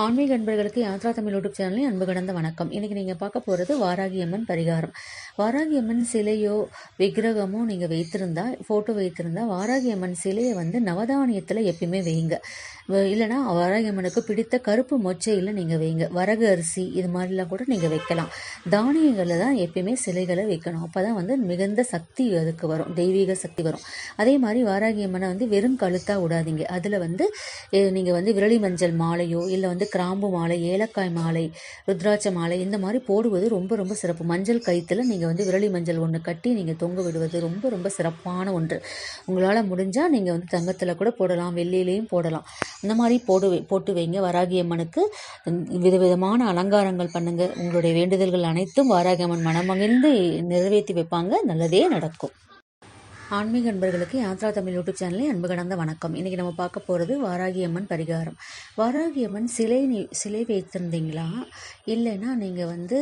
ஆன்மீக அன்பர்களுக்கு யாத்ரா தமிழ் யூடியூப் சேனலில் அன்பு கடந்த வணக்கம். இன்றைக்கி நீங்கள் பார்க்க போகிறது வாராகி அம்மன் பரிகாரம். வாராகி அம்மன் சிலையோ விக்கிரகமோ நீங்கள் வைத்திருந்தா ஃபோட்டோ வைத்திருந்தா வாராகி அம்மன் சிலையை வந்து நவதானியத்தில் எப்பயுமே வைங்க வ- இல்லைனா வாராகி அம்மனுக்கு பிடித்த கருப்பு மொச்சையில் நீங்கள் வைங்க வரகு அரிசி இது மாதிரிலாம் கூட நீங்கள் வைக்கலாம். தானியங்களில் தான் எப்பயுமே சிலைகளை வைக்கணும். அப்போ தான் வந்து மிகுந்த சக்தி அதுக்கு வரும். தெய்வீக சக்தி வரும். அதே மாதிரி வாராகி அம்மனை வந்து வெறும் கழுத்தாக விடாதீங்க. அதில் வந்து நீங்கள் வந்து விரலி மஞ்சள் மாலையோ இல்லை வந்து கிராம்பு மாலை ஏலக்காய் மாலை ருத்ராட்ச மாலை இந்த மாதிரி போடுவது ரொம்ப ரொம்ப சிறப்பு. மஞ்சள் கயிற்றுல நீங்கள் வந்து விரலி மஞ்சள் ஒன்று கட்டி நீங்கள் தொங்க விடுவது ரொம்ப ரொம்ப சிறப்பான ஒன்று. உங்களால் முடிஞ்சால் நீங்கள் வந்து தங்கத்தில் கூட போடலாம் வெள்ளியிலையும் போடலாம். இந்த மாதிரி போடு போட்டு வைங்க. வராகி அம்மனுக்கு விதவிதமான அலங்காரங்கள் பண்ணுங்கள் உங்களுடைய வேண்டுதல்கள் அனைத்தும் வாராகியம்மன் மனமகிழ்ந்து நிறைவேற்றி வைப்பாங்க. நல்லதே நடக்கும். ஆன்மீக அன்பர்களுக்கு யாத்ரா தமிழ் யூடியூப் சேனலை அன்பு கடந்த வணக்கம். இன்றைக்கி நம்ம பார்க்க போகிறது வாராகி அம்மன் பரிகாரம். வாராகி அம்மன் சிலை நீ- சிலை வைத்திருந்தீங்களா? இல்லைன்னா நீங்கள் வந்து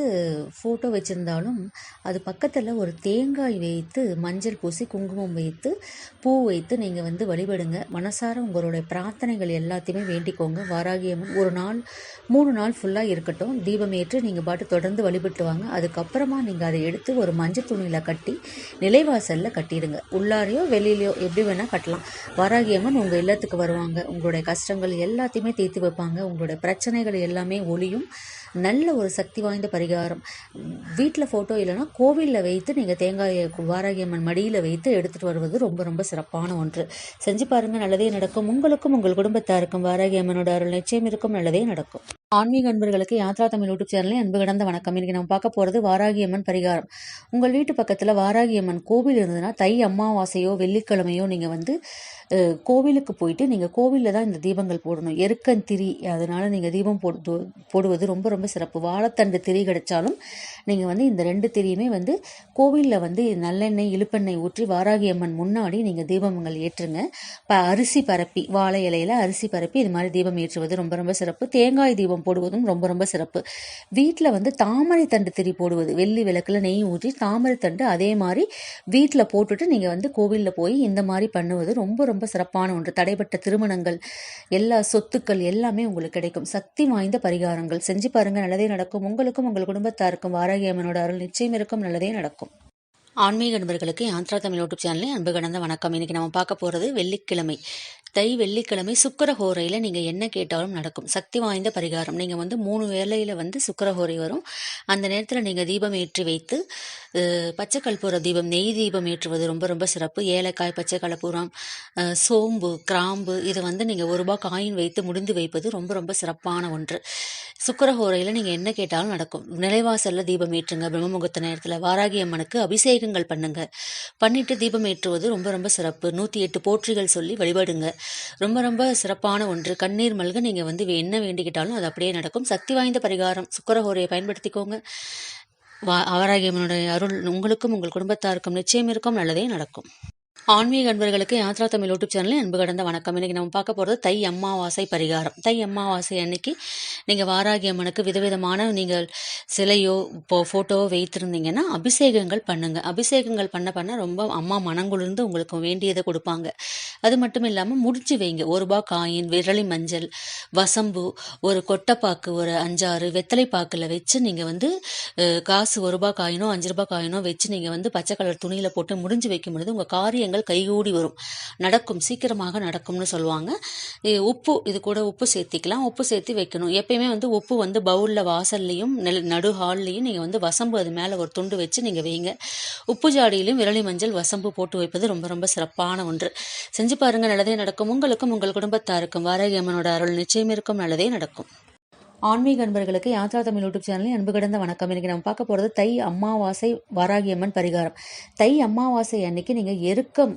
ஃபோட்டோ வச்சுருந்தாலும் அது பக்கத்தில் ஒரு தேங்காய் வைத்து மஞ்சள் பூசி குங்குமம் வைத்து பூ வைத்து நீங்கள் வந்து வழிபடுங்க. மனசார உங்களுடைய பிரார்த்தனைகள் எல்லாத்தையுமே வேண்டிக்கோங்க. வாராகி அம்மன் ஒரு நாள் மூணு நாள் ஃபுல்லாக இருக்கட்டும். தீபம் ஏற்று நீங்கள் பாட்டு தொடர்ந்து வழிபட்டு வாங்க. அதுக்கப்புறமா நீங்கள் அதை எடுத்து ஒரு மஞ்சள் துணியில் கட்டி நிலைவாசலில் கட்டிடுங்க. உள்ளாரையோ வெளியிலையோ எப்படி வேணால் கட்டலாம். வாராகி அம்மன் உங்கள் இல்லத்துக்கு வருவாங்க. உங்களுடைய கஷ்டங்கள் எல்லாத்தையுமே தீர்த்து வைப்பாங்க. உங்களுடைய பிரச்சனைகள் எல்லாமே ஒளியும். நல்ல ஒரு சக்தி வாய்ந்த பரிகாரம். வீட்டில் ஃபோட்டோ இல்லைன்னா கோவிலில் வைத்து நீங்கள் தேங்காயை வாராகி அம்மன் மடியில் வைத்து எடுத்துகிட்டு வருவது ரொம்ப ரொம்ப சிறப்பான ஒன்று. செஞ்சு பாருங்கள் நல்லதே நடக்கும். உங்களுக்கும் உங்கள் குடும்பத்தாருக்கும் வாராகி அம்மனோட அருள் நிச்சயம் இருக்கும். நல்லதே நடக்கும். ஆன்மீக அன்பர்களுக்கு யாத்ரா தமிழ் யூடியூப் சேனலில் அன்பு கடந்த வணக்கம். இன்னைக்கு நம்ம பார்க்க போகிறது வாராகி அம்மன் பரிகாரம். உங்கள் வீட்டு பக்கத்தில் வாராகி அம்மன் கோவில் இருந்ததுன்னா தை அமாவாசையோ வெள்ளிக்கிழமையோ நீங்கள் வந்து கோவிலுக்கு போயிட்டு நீங்கள் கோவிலில் தான் இந்த தீபங்கள் போடணும். எருக்கன் திரி அதனால் நீங்கள் தீபம் போடு போடுவது ரொம்ப ரொம்ப சிறப்பு. வாழைத்தண்டு திரி கிடைச்சாலும் நீங்கள் வந்து இந்த ரெண்டு திரியுமே வந்து கோவிலில் வந்து நல்லெண்ணெய் இழுப்பெண்ணெய் ஊற்றி வாராகி அம்மன் முன்னாடி நீங்கள் தீபங்கள் ஏற்றுங்க. ப அரிசி பரப்பி வாழை இலையில அரிசி பரப்பி இது மாதிரி தீபம் ஏற்றுவது ரொம்ப ரொம்ப சிறப்பு. தேங்காய் தீபம் போடுவதும் ரொம்ப ரொம்ப சிறப்பு. வீட்டில் வந்து தாமரை தண்டு திரி போடுவது வெள்ளி விளக்கில் நெய் ஊற்றி தாமரை தண்டு அதே மாதிரி வீட்டில் போட்டுட்டு நீங்கள் வந்து கோவிலில் போய் இந்த மாதிரி பண்ணுவது ரொம்ப ரொம்ப சிறப்பான ஒன்று. தடைப்பட்ட திருமணங்கள் எல்லா சொத்துக்கள் எல்லாமே உங்களுக்கு கிடைக்கும். சக்தி வாய்ந்த பரிகாரங்கள். செஞ்சு பாருங்கள் நல்லதே நடக்கும். உங்களுக்கும் உங்கள் குடும்பத்தாருக்கும் வாராகி அம்மனோட அருள் நிச்சயம் இருக்கும் நல்லதே நடக்கும். ஆன்மீக நண்பர்களுக்கு யாத்ரா தமிழ் யூடியூப் சேனலில் அன்பு கடந்த வணக்கம். இன்னைக்கு நம்ம பார்க்க போகிறது வெள்ளிக்கிழமை. தை வெள்ளிக்கிழமை சுக்கரஹோரையில் நீங்கள் என்ன கேட்டாலும் நடக்கும். சக்தி வாய்ந்த பரிகாரம். நீங்கள் வந்து மூணு வேளையில் வந்து சுக்கரஹோரை வரும். அந்த நேரத்தில் நீங்கள் தீபம் ஏற்றி வைத்து பச்சை கற்பூர தீபம் நெய் தீபம் ஏற்றுவது ரொம்ப ரொம்ப சிறப்பு. ஏலக்காய் பச்சை கலப்பூரம் சோம்பு கிராம்பு இதை வந்து நீங்கள் ஒரு ரூபாய் காயின் வைத்து முடிந்து வைப்பது ரொம்ப ரொம்ப சிறப்பான ஒன்று. சுக்கரஹோரையில் நீங்கள் என்ன கேட்டாலும் நடக்கும். நிலைவாசலில் தீபம் ஏற்றுங்க பிரம்மமுகத்த நேரத்தில் வாராகி அம்மனுக்கு அபிஷேகங்கள் பண்ணுங்க. பண்ணிட்டு தீபம் ஏற்றுவது ரொம்ப ரொம்ப சிறப்பு. நூற்றி எட்டு போற்றிகள் சொல்லி வழிபடுங்க. ரொம்ப ரொம்ப சிறப்பான ஒன்று. கண்ணீர் மல்க நீங்கள் வந்து வே- என்ன வேண்டிக்கிட்டாலும் அது அப்படியே நடக்கும். சக்தி வாய்ந்த பரிகாரம். சுக்கரஹோரையை பயன்படுத்திக்கோங்க. வா வாராகியம்மனுடைய அருள் உங்களுக்கும் உங்கள் குடும்பத்தாருக்கும் நிச்சயம் இருக்கும். நல்லதே நடக்கும். ஆன்மீக அன்பர்களுக்கு யாத்ரா தமிழ் யூடியூப் சேனலில் அன்பு கடந்த வணக்கம். இன்னைக்கு நம்ம பார்க்க போகிறது தை அம்மாவாசை பரிகாரம். தை அம்மாவாசை அன்னைக்கு நீங்கள் வாராகி அம்மனுக்கு விதவிதமான நீங்கள் சிலையோ இப்போ ஃபோட்டோவோ வைத்திருந்தீங்கன்னா அபிஷேகங்கள் பண்ணுங்கள் அபிஷேகங்கள் பண்ண பண்ண ரொம்ப அம்மா மனங்குளிர்ந்து உங்களுக்கு வேண்டியதை கொடுப்பாங்க. அது மட்டும் இல்லாமல் முடிச்சு வைங்க. ஒரு ரூபாய் காயின் விரலி மஞ்சள் வசம்பு ஒரு கொட்டைப்பாக்கு ஒரு அஞ்சாறு வெத்தலை பாக்கில் வச்சு நீங்கள் வந்து காசு ஒரு ரூபா காயினோ அஞ்சு ரூபா காயினோ வச்சு நீங்கள் வந்து பச்சை கலர் துணியில் போட்டு முடிஞ்சு வைக்கும் பொழுது உங்கள் காரியங்கள் கைகூடி வரும். நடக்கும். சீக்கிரமாக நடக்கும்னு சொல்லுவாங்க. உப்பு இது கூட உப்பு சேர்த்திக்கலாம். உப்பு சேர்த்து வைக்கணும். எப்பயுமே வந்து உப்பு வந்து பவுலில் வாசல்லையும் நெல் நடு ஹால்லையும் நீங்கள் வந்து வசம்பு அது மேலே ஒரு துண்டு வச்சு நீங்கள் வைங்க. உப்பு ஜாடியிலும் விரலி மஞ்சள் வசம்பு போட்டு வைப்பது ரொம்ப ரொம்ப சிறப்பான ஒன்று. செஞ்சு பாருங்கள் நல்லதே நடக்கும். உங்களுக்கும் உங்கள் குடும்பத்தாருக்கும் வாரகியம்மனோட அருள் நிச்சயம் இருக்கும். நல்லதே நடக்கும். ஆன்மீக அன்பர்களுக்கு யாத்ரா தமிழ் யூடியூப் சேனலில் அன்பு கடந்த வணக்கம். இன்னைக்கு நம்ம பார்க்க போகிறது தை அமாவாசை வாராகி அம்மன் பரிகாரம். தை அம்மாவாசை அன்னைக்கு நீங்கள் எருக்கம்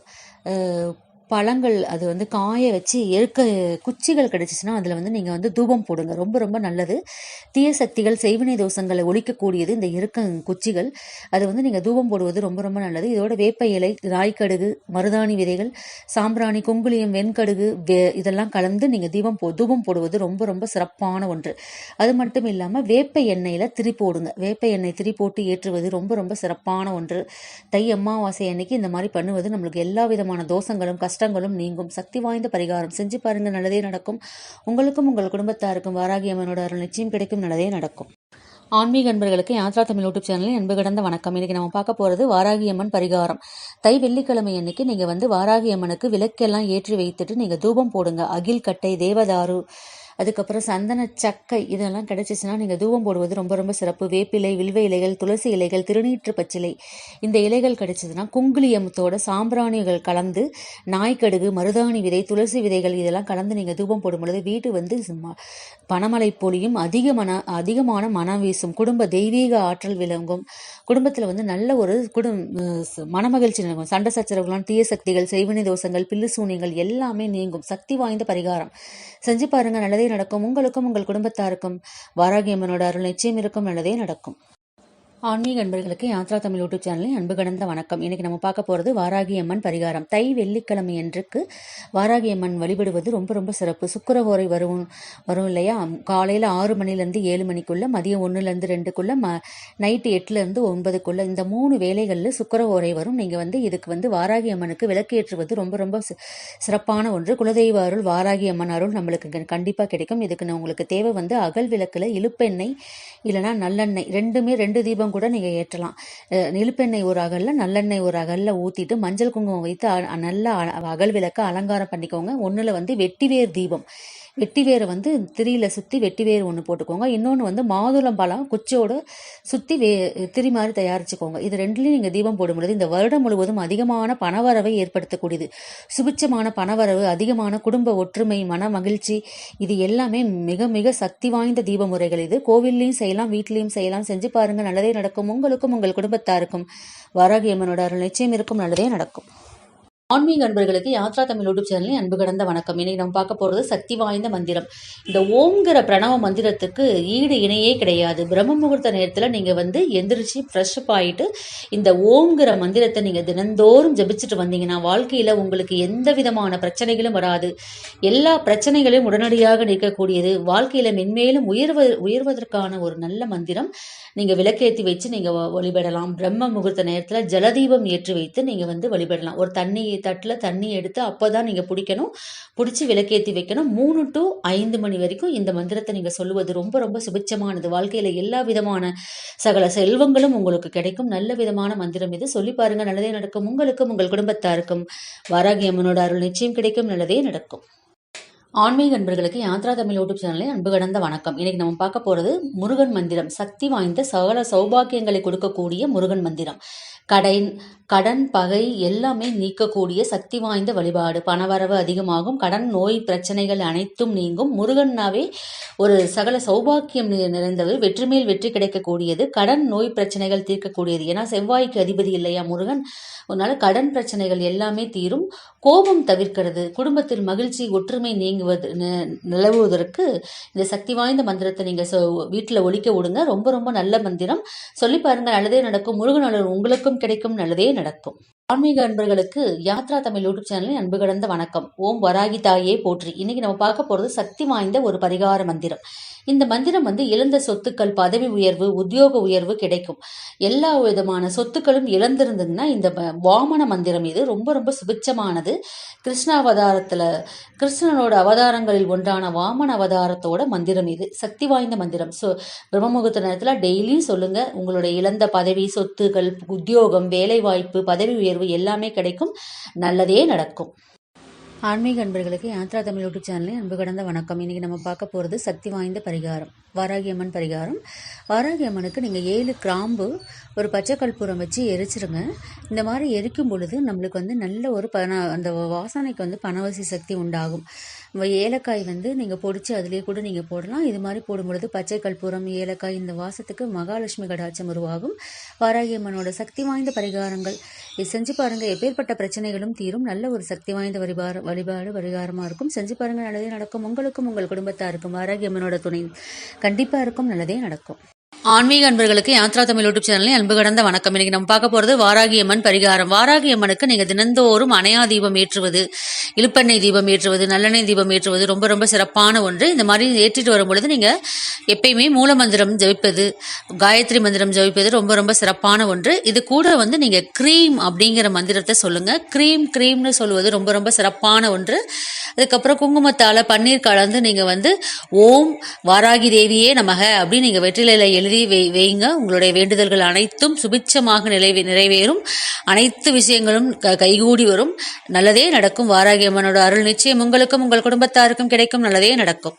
பழங்கள் அது வந்து காய வச்சு எருக்க குச்சிகள் கிடைச்சிச்சுன்னா அதில் வந்து நீங்கள் வந்து தூபம் போடுங்க. ரொம்ப ரொம்ப நல்லது. தீய சக்திகள் செய்வினை தோஷங்களை ஒழிக்கக்கூடியது இந்த எருக்க குச்சிகள். அது வந்து நீங்கள் தூபம் போடுவது ரொம்ப ரொம்ப நல்லது. இதோட வேப்ப இலை ராய்க்கடுகு மருதாணி விதைகள் சாம்பிராணி குங்குளியம் வெண்கடுகு வே- இதெல்லாம் கலந்து நீங்கள் தீபம் போ தூபம் போடுவது ரொம்ப ரொம்ப சிறப்பான ஒன்று. அது மட்டும் இல்லாமல் வேப்ப எண்ணெயில் திரி போடுங்க. வேப்ப எண்ணெய் திரி போட்டு ஏற்றுவது ரொம்ப ரொம்ப சிறப்பான ஒன்று. தை அமாவாசை அன்னைக்கு இந்த மாதிரி பண்ணுவது நம்மளுக்கு எல்லா விதமான தோஷங்களும் கஷ்டம் கஷ்டங்களும் நீங்கும். சக்தி வாய்ந்த பரிகாரம் செஞ்சு பாருங்க. நல்லதே நடக்கும். உங்களுக்கும் உங்கள் குடும்பத்தாருக்கும் வாராகி அம்மனோட அருள் நிச்சயம் கிடைக்கும். நல்லதே நடக்கும். ஆன்மீக அன்பர்களுக்கு யாத்ரா தமிழ் யூடியூப் சேனலில் அன்பு கடந்த வணக்கம். இன்னைக்கு நம்ம பார்க்க போகிறது வாராகி அம்மன் பரிகாரம். தை வெள்ளிக்கிழமை அன்னைக்கு நீங்கள் வந்து வாராகி அம்மனுக்கு விளக்கெல்லாம் ஏற்றி வைத்துட்டு நீங்கள் தூபம் போடுங்க. அகில் கட்டை தேவதாரு அதுக்கப்புறம் சந்தன சக்கை இதெல்லாம் கிடைச்சிச்சுன்னா நீங்கள் தூவம் போடுவது ரொம்ப ரொம்ப சிறப்பு. வேப்பிலை வில்வ இலைகள் துளசி இலைகள் திருநீற்று பச்சிலை. இந்த இலைகள் கிடைச்சதுன்னா குங்குளியமத்தோட சாம்பிராணிகள் கலந்து நாய்க்கடுகு மருதாணி விதை துளசி விதைகள் இதெல்லாம் கலந்து நீங்கள் தூபம் போடும் பொழுது வீட்டு வந்து பணமலை பொழியும். அதிக மன அதிகமான மனம் வீசும். குடும்ப தெய்வீக ஆற்றல் விளங்கும். குடும்பத்தில் வந்து நல்ல ஒரு குடும் மனமகிழ்ச்சி நிலவும். சண்டை சச்சரவுகளாம் தீய சக்திகள் செய்வினை தோஷங்கள் பில்லு சூனியங்கள் எல்லாமே நீங்கும். சக்தி வாய்ந்த பரிகாரம். செஞ்சு பாருங்கள் நல்லதே நடக்கும் உங்களுக்கும் உங்கள் குடும்பத்தாருக்கும் வாராகியம்மனோட அருள் நிச்சயம் இருக்கும் நல்லதே நடக்கும். ஆன்மீக அன்பர்களுக்கு யாத்ரா தமிழ் யூடியூப் சேனலில் அன்பு கடந்த வணக்கம். இன்னைக்கு நம்ம பார்க்க போகிறது வாராகி அம்மன் பரிகாரம். தை வெள்ளிக்கிழமை அன்றுக்கு வாராகி அம்மன் வழிபடுவது ரொம்ப ரொம்ப சிறப்பு. சுக்கரவோரை வரும் வரும் இல்லையா? காலையில் ஆறு மணிலேருந்து ஏழு மணிக்குள்ள மதியம் ஒன்றுலேருந்து ரெண்டுக்குள்ள ம நைட்டு எட்டுலேருந்து ஒன்பதுக்குள்ள இந்த மூணு வேலைகளில் சுக்கரவோரை வரும். நீங்கள் வந்து இதுக்கு வந்து வாராகி அம்மனுக்கு விளக்கேற்றுவது ரொம்ப ரொம்ப சிறப்பான ஒன்று. குலதெய்வ அருள் வாராகி அம்மன் அருள் நம்மளுக்கு கண்டிப்பாக கிடைக்கும். இதுக்கு உங்களுக்கு தேவை வந்து அகல் விளக்கில் இழுப்பெண்ணெய் இல்லைனா நல்லெண்ணெய். ரெண்டுமே ரெண்டு தீபம் கூட நீங்கள் ஏற்றலாம். அஹ் ஒரு அகலில் நல்லெண்ணெய் ஒரு அகலில் ஊற்றிட்டு மஞ்சள் குங்குமம் வைத்து நல்லா அ- அகல் விளக்க அலங்காரம் பண்ணிக்கோங்க. ஒன்றில் வந்து வெட்டிவேர் தீபம். வெட்டிவேரை வந்து திரியில சுற்றி வெட்டிவேர் ஒன்று போட்டுக்கோங்க. இன்னொன்று வந்து மாதுளம் பழம் குச்சியோட சுற்றி வே திரி மாதிரி தயாரிச்சுக்கோங்க. இது ரெண்டுலையும் நீங்கள் தீபம் போடும்பொழுது இந்த வருடம் முழுவதும் அதிகமான பணவரவை ஏற்படுத்தக்கூடியது. சுபிச்சமான பணவரவு அதிகமான குடும்ப ஒற்றுமை மன மகிழ்ச்சி இது எல்லாமே மிக மிக சக்தி வாய்ந்த தீப முறைகள் இது. கோவில்லையும் செய்யலாம் வீட்லேயும் செய்யலாம். செஞ்சு பாருங்க. நல்லதே நடக்கும். உங்களுக்கும் உங்கள் குடும்பத்தாருக்கும். வராகியம்மனோட அருள் நிச்சயம் இருக்கும். நல்லதே நடக்கும். ஆன்மீக அன்பர்களுக்கு யாத்ரா தமிழ் யூடியூப் சேனலில் அன்பு கடந்த வணக்கம். இன்னைக்கு நம்ம பார்க்க போகிறது சக்தி வாய்ந்த மந்திரம். இந்த ஓம்ங்கிற பிரணவ மந்திரத்துக்கு ஈடு இணையே கிடையாது. பிரம்ம முகூர்த்த நேரத்தில் நீங்கள் வந்து எந்திரிச்சு ஃப்ரெஷ் அப் ஆகிட்டு இந்த ஓம்ங்கிற மந்திரத்தை நீங்கள் தினந்தோறும் ஜபிச்சுட்டு வந்தீங்கன்னா வாழ்க்கையில் உங்களுக்கு எந்த விதமான பிரச்சனைகளும் வராது. எல்லா பிரச்சனைகளையும் உடனடியாக நிற்கக்கூடியது வாழ்க்கையில் மென்மேலும் உயர்வ உயர்வதற்கான ஒரு நல்ல மந்திரம் நீங்கள் விளக்கேற்றி வச்சு நீங்கள் வழிபடலாம். பிரம்ம முகூர்த்த நேரத்தில் ஜலதீபம் ஏற்றி வைத்து நீங்கள் வந்து வழிபடலாம். ஒரு தண்ணி தட்டில் தண்ணி எடுத்து அப்போ தான் நீங்கள் பிடிக்கணும். பிடிச்சி விளக்கேற்றி வைக்கணும். மூணு டு ஐந்து மணி வரைக்கும் இந்த மந்திரத்தை நீங்கள் சொல்லுவது ரொம்ப ரொம்ப சுபிச்சமானது வாழ்க்கையில் எல்லா விதமான சகல செல்வங்களும் உங்களுக்கு கிடைக்கும். நல்ல விதமான மந்திரம் இது. சொல்லி பாருங்கள் நல்லதே நடக்கும். உங்களுக்கும் உங்கள் குடும்பத்தாருக்கும். வாராகியம்மனோட அருள் நிச்சயம் கிடைக்கும். நல்லதே நடக்கும். ஆன்மீக அன்பர்களுக்கு யாத்ரா தமிழ் யூடியூப் சேனலில் அன்பு கடந்த வணக்கம். இன்னைக்கு நம்ம பார்க்க போகிறது முருகன் மந்திரம். சக்தி வாய்ந்த சகல சௌபாக்கியங்களை கொடுக்கக்கூடிய முருகன் மந்திரம். கடன் கடன் பகை எல்லாமே நீக்கக்கூடிய சக்தி வாய்ந்த வழிபாடு. பணவரவு அதிகமாகும். கடன் நோய் பிரச்சனைகள் அனைத்தும் நீங்கும். முருகன்னாவே ஒரு சகல சௌபாக்கியம் நி- நிறைந்தவர் வெற்றி மேல் வெற்றி கிடைக்கக்கூடியது. கடன் நோய் பிரச்சனைகள் தீர்க்கக்கூடியது. ஏன்னா செவ்வாய்க்கு அதிபதி இல்லையா முருகன்? அதனால கடன் பிரச்சனைகள் எல்லாமே தீரும். கோபம் தவிர்க்கிறது. குடும்பத்தில் மகிழ்ச்சி ஒற்றுமை நீங்குவது நிலவுவதற்கு இந்த சக்தி வாய்ந்த மந்திரத்தை நீங்க சொ- ஒழிக்க விடுங்க. ரொம்ப ரொம்ப நல்ல மந்திரம். சொல்லி பாருங்க நல்லதே நடக்கும். முருகன் அருள் உங்களுக்கும் கிடைக்கும் நல்லதே நடக்கும். ஆன்மீக அன்பர்களுக்கு யாத்ரா தமிழ் யூடியூப் சேனலில் அன்பு கடந்த வணக்கம். ஓம் வராகி தாயே போற்றி. இன்னைக்கு நம்ம பார்க்க போறது சக்தி வாய்ந்த ஒரு பரிகார மந்திரம். இந்த மந்திரம் வந்து இழந்த சொத்துக்கள் பதவி உயர்வு உத்தியோக உயர்வு கிடைக்கும். எல்லா விதமான சொத்துக்களும் இழந்திருந்ததுன்னா இந்த வாமன மந்திரம் இது. ரொம்ப ரொம்ப சுபிச்சமானது கிருஷ்ண அவதாரத்துல கிருஷ்ணனோட அவதாரங்களில் ஒன்றான வாமன அவதாரத்தோட மந்திரம் இது. சக்தி வாய்ந்த மந்திரம். ஸோ பிரம்மமுகூர்த்த நேரத்தில் டெய்லியும் சொல்லுங்க. உங்களுடைய இழந்த பதவி சொத்துக்கள் உத்தியோகம் வேலைவாய்ப்பு பதவி உயர்வு எல்லாமே கிடைக்கும். நல்லதே நடக்கும். ஆன்மீக அன்பர்களுக்கு யாத்ரா தமிழ் யூடியூப் சேனலில் அன்பு கடந்த வணக்கம். இன்றைக்கி நம்ம பார்க்க போகிறது சக்தி வாய்ந்த பரிகாரம் வாராகி அம்மன் பரிகாரம். வாராகி அம்மனுக்கு நீங்கள் ஏழு கிராம்பு ஒரு பச்சை கற்பூரம் வச்சு எரிச்சிருங்க. இந்த மாதிரி எரிக்கும் பொழுது நம்மளுக்கு வந்து நல்ல ஒரு பண அந்த வாசனைக்கு வந்து பணவசி சக்தி உண்டாகும். ஏலக்காய் வந்து நீங்கள் பொடிச்சு அதுலேயே கூட நீங்கள் போடலாம். இது மாதிரி போடும்பொழுது பச்சை கற்பூரம் ஏலக்காய் இந்த வாசத்துக்கு மகாலட்சுமி கடாட்சம் உருவாகும். வாராகியம்மனோட சக்தி வாய்ந்த பரிகாரங்கள். இது செஞ்சு பாருங்கள் எப்பேற்பட்ட பிரச்சனைகளும் தீரும். நல்ல ஒரு சக்தி வாய்ந்த வழிபாடு வழிபாடு பரிகாரமாக இருக்கும். செஞ்சு பாருங்கள் நல்லதே நடக்கும். உங்களுக்கும் உங்கள் குடும்பத்தாருக்கும் வாராகி அம்மனோட துணை கண்டிப்பாக இருக்கும். நல்லதே நடக்கும். ஆன்மீக அன்பர்களுக்கு யாத்ரா தமிழ் யூடியூப் சேனலில் அன்பு கடந்த வணக்கம். இன்னைக்கு நம்ம பார்க்க போகிறது வாராகி அம்மன் பரிகாரம். வாராகி அம்மனுக்கு நீங்கள் தினந்தோறும் அணையா தீபம் ஏற்றுவது இழுப்பெண்ணெய் தீபம் ஏற்றுவது நல்லெண்ணெய் தீபம் ஏற்றுவது ரொம்ப ரொம்ப சிறப்பான ஒன்று. இந்த மாதிரி ஏற்றிட்டு வரும் பொழுது நீங்கள் எப்பயுமே மூல மந்திரம் ஜபிப்பது காயத்ரி மந்திரம் ஜபிப்பது ரொம்ப ரொம்ப சிறப்பான ஒன்று. இது கூட வந்து நீங்கள் க்ரீம் அப்படிங்கிற மந்திரத்தை சொல்லுங்கள் க்ரீம் க்ரீம்னு சொல்லுவது ரொம்ப ரொம்ப சிறப்பான ஒன்று. அதுக்கப்புறம் குங்குமத்தால் பன்னீர் கலந்து நீங்கள் வந்து ஓம் வாராகி தேவியே நமக அப்படின்னு நீங்கள் வெற்றிலையில் எழுதி வை வைங்க உங்களுடைய வேண்டுதல்கள் அனைத்தும் சுபிட்சமாக நிறைவே நிறைவேறும். அனைத்து விஷயங்களும் க கைகூடி வரும். நல்லதே நடக்கும். வாராகி அம்மனோட அருள் நிச்சயம் உங்களுக்கும் உங்கள் குடும்பத்தாருக்கும் கிடைக்கும். நல்லதே நடக்கும்.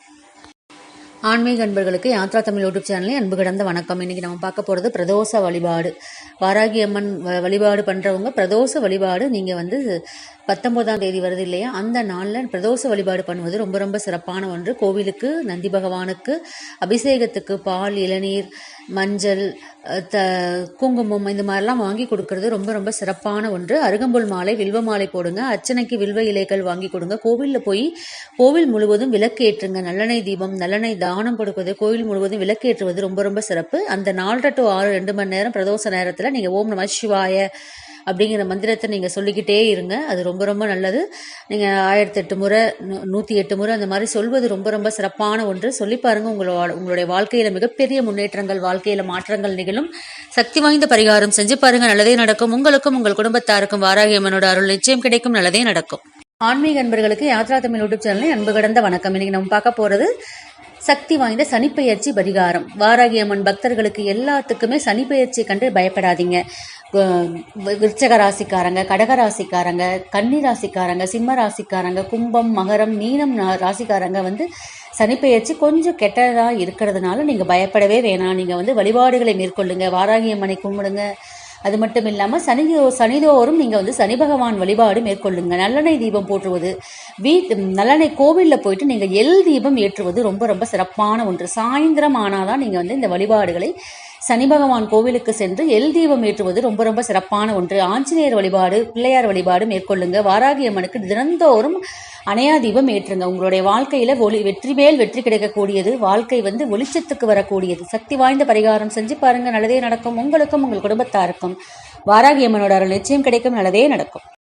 ஆன்மீக அன்பர்களுக்கு யாத்ரா தமிழ் யூடியூப் சேனலில் அன்பு கடந்த வணக்கம். இன்றைக்கி நம்ம பார்க்க போகிறது பிரதோஷ வழிபாடு. வாராகி அம்மன் வ- வழிபாடு பண்ணுறவங்க பிரதோஷ வழிபாடு நீங்கள் வந்து பத்தொன்பதாம் தேதி வருது இல்லையா? அந்த நாளில் பிரதோஷ வழிபாடு பண்ணுவது ரொம்ப ரொம்ப சிறப்பான ஒன்று. கோவிலுக்கு நந்தி பகவானுக்கு அபிஷேகத்துக்கு பால் இளநீர் மஞ்சள் த குங்குமம் இந்த மாதிரிலாம் வாங்கி கொடுக்கறது ரொம்ப ரொம்ப சிறப்பான ஒன்று. அருகம்புல் மாலை வில்வ மாலை போடுங்க. அர்ச்சனைக்கு வில்வ இலைகள் வாங்கி கொடுங்க. கோவிலில் போய் கோவில் முழுவதும் விளக்கேற்றுங்க. நல்லெண்ணெய் தீபம் நல்லெண்ணெய் தானம் கொடுப்பது கோவில் முழுவதும் விளக்கேற்றுவது ரொம்ப ரொம்ப சிறப்பு. அந்த நாலரை டு ஆறு ரெண்டு மணி நேரம் பிரதோஷ நேரத்தில் நீங்கள் ஓம் நம சிவாய அப்படிங்கிற மந்திரத்தை நீங்கள் சொல்லிக்கிட்டே இருங்க. அது ரொம்ப ரொம்ப நல்லது. நீங்கள் ஆயிரத்தி எட்டு முறை நூ- நூற்றி எட்டு முறை அந்த மாதிரி சொல்வது ரொம்ப ரொம்ப சிறப்பான ஒன்று. சொல்லி பாருங்க உங்களோட உங்களுடைய வாழ்க்கையில் மிகப்பெரிய முன்னேற்றங்கள் வாழ்க்கையில் மாற்றங்கள் நிகழும். சக்தி வாய்ந்த பரிகாரம் செஞ்சு பாருங்க நல்லதே நடக்கும். உங்களுக்கும் உங்கள் குடும்பத்தாருக்கும் வாராகியம்மனோட அருள் நிச்சயம் கிடைக்கும் நல்லதே நடக்கும். ஆன்மீக அன்பர்களுக்கு யாத்ரா தமிழ் யூடியூப் சேனலில் அன்பு கடந்த வணக்கம். இன்னைக்கு நம்ம பார்க்க போகிறது சக்தி வாய்ந்த சனிப்பெயர்ச்சி பரிகாரம். வாராகி அம்மன் பக்தர்களுக்கு எல்லாத்துக்குமே சனிப்பெயர்ச்சி கண்டு பயப்படாதீங்க. விருச்சக ராசிக்காரங்க கடக ராசிக்காரங்க கன்னி ராசிக்காரங்க சிம்ம ராசிக்காரங்க கும்பம் மகரம் மீனம் ராசிக்காரங்க வந்து சனிப்பெயர்ச்சி கொஞ்சம் கெட்டதாக இருக்கிறதுனால நீங்கள் பயப்படவே வேணாம். நீங்கள் வந்து வழிபாடுகளை மேற்கொள்ளுங்க வாராகி அம்மனை கும்பிடுங்க. அது மட்டும் இல்லாமல் சனி சனிதோறும் நீங்கள் வந்து சனி பகவான் வழிபாடு மேற்கொள்ளுங்க. நல்லெண்ணெய் தீபம் போற்றுவது வீட் நல்லெண்ணெய் கோவிலில் போயிட்டு நீங்கள் எல் தீபம் ஏற்றுவது ரொம்ப ரொம்ப சிறப்பான ஒன்று. சாயந்தரம் ஆனாதான் நீங்கள் வந்து இந்த வழிபாடுகளை சனி பகவான் கோவிலுக்கு சென்று எல் தீபம் ஏற்றுவது ரொம்ப ரொம்ப சிறப்பான ஒன்று. ஆஞ்சநேயர் வழிபாடு பிள்ளையார் வழிபாடு மேற்கொள்ளுங்க. வாராகி அம்மனுக்கு தினந்தோறும் அணையா தீபம் ஏற்றுங்க. உங்களுடைய வாழ்க்கையில ஒளி வெற்றி மேல் வெற்றி கிடைக்கக்கூடியது. வாழ்க்கை வந்து ஒளிச்சத்துக்கு வரக்கூடியது. சக்தி வாய்ந்த பரிகாரம் செஞ்சு பாருங்க. நல்லதே நடக்கும். உங்களுக்கும் உங்கள் குடும்பத்தாருக்கும் வாராகி அம்மனோட அருள் நிச்சயம் கிடைக்கும். நல்லதே நடக்கும்.